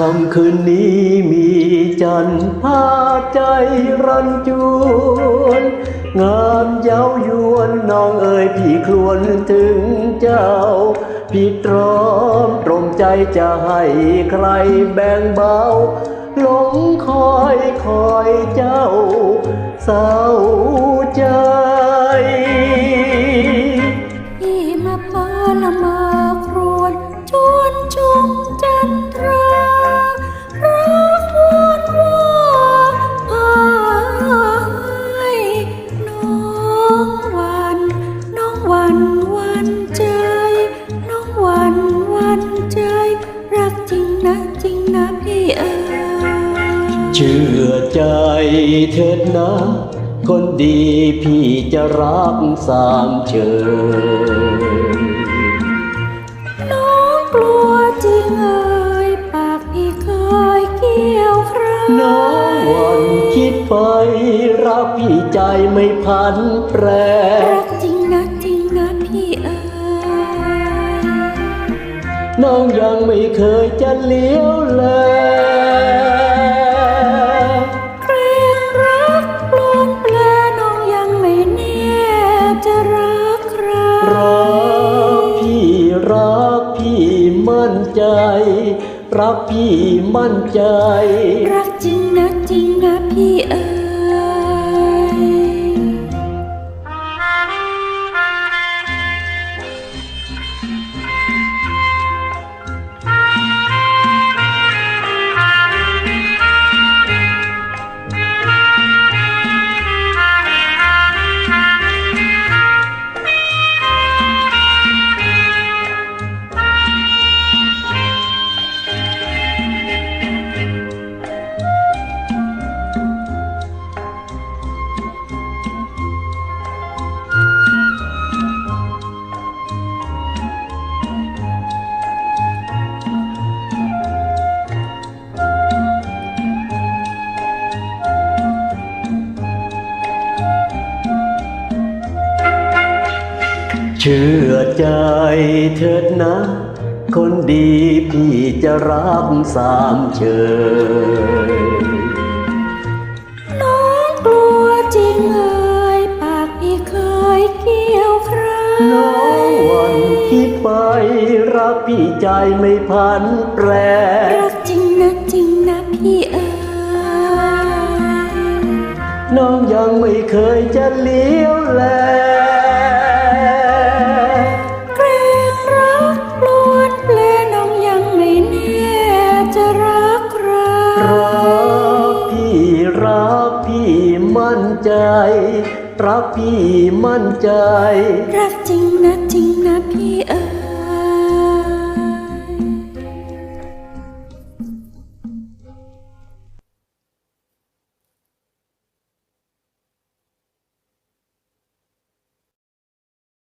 คำคืนนี้มีจันทร์พาใจรันจวน งามเย้ายวนน้องเอ๋ยพี่ครวนถึงเจ้า พี่ตรอมตรมใจจะให้ใครแบ่งเบาหลงคอยคอยเจ้า เศร้าใจ ใจเถิดนะ คนดีพี่จะรักสามเชยน้องกลัวจริงเอ่ยปากพี่เคยเกี่ยวคราน้องวันคิดไป รักพี่ใจไม่พันแปรรักจริงนะจริงนะพี่เอ๋ยน้องยังไม่เคยจะเลี้ยวแล ใจ รักพี่มั่นใจ รักจริงนะจริงนะพี่เอ๋ย ชื่อใจเถิดนะ คนดีพี่จะรักสามเชยน้องกลัวจริงเอ่ยปากพี่เคยเกี่ยวคราน้องวันคิดไป รักพี่ใจไม่พันแปรรักจริงนะจริงนะพี่เอ๋ยน้องยังไม่เคยจะเลี้ยวแล มั่นใจ รักพี่มั่นใจ รักจริงนะจริงนะพี่เอ๋ย